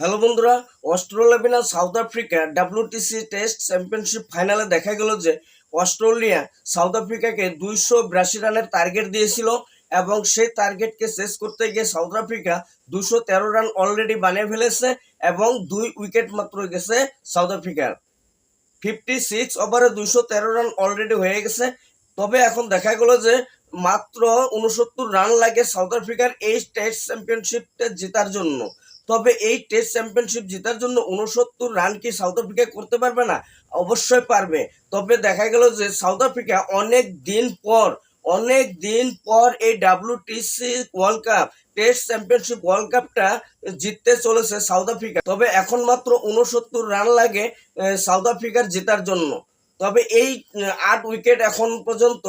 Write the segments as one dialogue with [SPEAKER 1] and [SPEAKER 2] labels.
[SPEAKER 1] Hello বন্ধুরা Australia South Africa WTC test championship ফাইনালে দেখা গেল যে অস্ট্রেলিয়া, সাউথ আফ্রিকাকে দুইশো বিরাশি রানের টার্গেট দিয়েছিল এবং সেই টার্গেটকে শেষ করতে গিয়ে সাউথ আফ্রিকা দুশো তেরো রান অলরেডি বানিয়ে ফেলেছে এবং দুই উইকেট মাত্র গেছে সাউথ আফ্রিকার। ফিফটি সিক্স ওভারে দুইশো তেরো রান অলরেডি হয়ে গেছে। তবে এখন দেখা গেল যে মাত্র উনসত্তর রান লাগে সাউথ আফ্রিকার এই টেস্ট চ্যাম্পিয়নশিপটা জেতার জন্য। তবে এই টেস্ট চ্যাম্পিয়নশিপ জেতার জন্য উনসত্তর রান কি সাউথ আফ্রিকা করতে পারবে না? অবশ্যই পারবে। তবে দেখা গেল যে সাউথ আফ্রিকা অনেক দিন পর, অনেক দিন পর এই WTC world cup test championship world কাপটা জিততে চলেছে সাউথ আফ্রিকা তবে এখন মাত্র উনসত্তর রান লাগে সাউথ আফ্রিকার জেতার জন্য। তবে এই আট উইকেট এখন পর্যন্ত,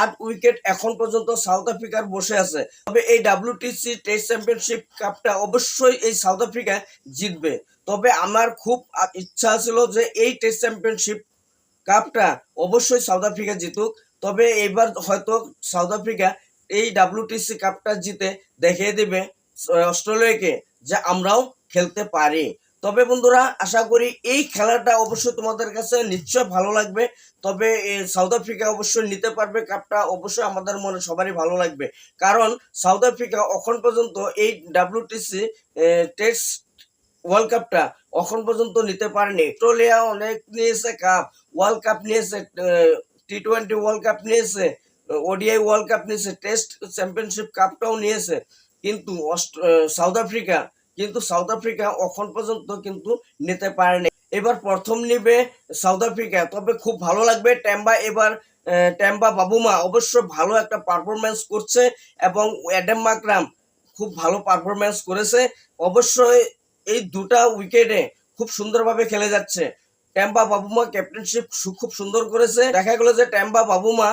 [SPEAKER 1] আট উইকেট এখন পর্যন্ত সাউথ আফ্রিকার বসে আছে। তবে এই ডাব্লিউটিসি টেস্ট চ্যাম্পিয়নশিপ কাপটা অবশ্যই এই সাউথ আফ্রিকা জিতবে। তবে আমার খুব ইচ্ছা ছিল যে এই টেস্ট চ্যাম্পিয়নশিপ কাপটা অবশ্যই সাউথ আফ্রিকা জিতুক। তবে এবার হয়তো সাউথ আফ্রিকা এই ডাব্লিউটিসি কাপটা জিতে দেখিয়ে দেবে অস্ট্রেলিয়াকে, যে আমরাও খেলতে পারি। তবে বন্ধুরা, আশা করি এই খেলাটা অবশ্যই তোমাদের কাছে নিশ্চয় ভালো লাগবে। তবে সাউথ আফ্রিকা অবশ্যই নিতে পারবে, কাপটা অবশ্যই আমাদের মনে সবারই ভালো লাগবে। কারণ, সাউথ আফ্রিকা এখন পর্যন্ত এই ডাব্লিউটিসি টেস্ট ওয়ার্ল্ড কাপটা এখন পর্যন্ত নিতে পারেনি। অস্ট্রেলিয়া অনেক নিয়েছে কাপ, ওয়ার্ল্ড কাপ নিয়েছে টি টোয়েন্টি ওয়ার্ল্ড কাপ নিয়েছে, ওডিআই ওয়ার্ল্ড কাপ নিয়েছে, টেস্ট চ্যাম্পিয়নশিপ কাপটাও নিয়েছে। কিন্তু সাউথ আফ্রিকা কিন্তু সাউথ আফ্রিকা এখন পর্যন্ত কিন্তু নিতে পারেনি। এবার প্রথম নিবে সাউথ আফ্রিকা, তবে খুব ভালো লাগবে। ট্যাম্বা এবার ট্যাম্বা বাবুমা অবশ্যই ভালো একটা পারফরমেন্স করছে এবং অ্যাডাম মাকরাম খুব ভালো পারফরমেন্স করেছে। অবশ্যই এই দুটা উইকেটে খুব সুন্দরভাবে খেলে যাচ্ছে। ট্যাম্বা বাবুমা ক্যাপ্টেনশিপ খুব সুন্দর করেছে। দেখা গেল যে ট্যাম্বা বাবুমা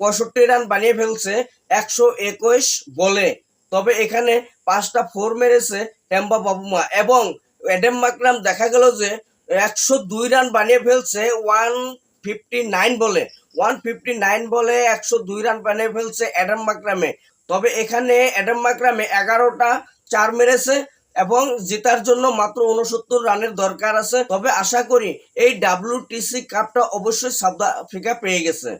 [SPEAKER 1] পঁয়ষট্টি রান বানিয়ে ফেলছে একশো একুশ বলে। তবে এখানে পাঁচটা ফোর মেরেছে ট্যাম্বা বাবুমা। এবং অ্যাডাম মাকরাম দেখা গেল যে একশো দুই রান বানিয়ে ফেলছে ওয়ান ফিফটি নাইন বলে। ওয়ান ফিফটি নাইন বলে একশো দুই রান বানিয়ে ফেলছে অ্যাডাম মাকরামে। তবে এখানে অ্যাডাম মাকরামে এগারোটা চার মেরেছে এবং জেতার জন্য মাত্র উনসত্তর রানের দরকার আছে। তবে আশা করি এই ডাব্লিউটিসি কাপটা অবশ্যই সাউথ আফ্রিকা পেয়ে গেছে।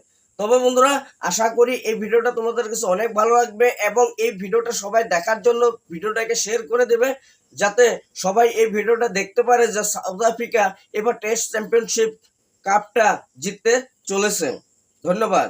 [SPEAKER 1] তবে বন্ধুরা, আশা করি এই ভিডিওটা তোমাদের কাছে অনেক ভালো লাগবে এবং এই ভিডিওটা সবাই দেখার জন্য ভিডিওটাকে শেয়ার করে দেবে যাতে সবাই এই ভিডিওটা দেখতে পারে যে সাউথ আফ্রিকা এবার টেস্ট চ্যাম্পিয়নশিপ কাপটা জিততে চলেছে। ধন্যবাদ।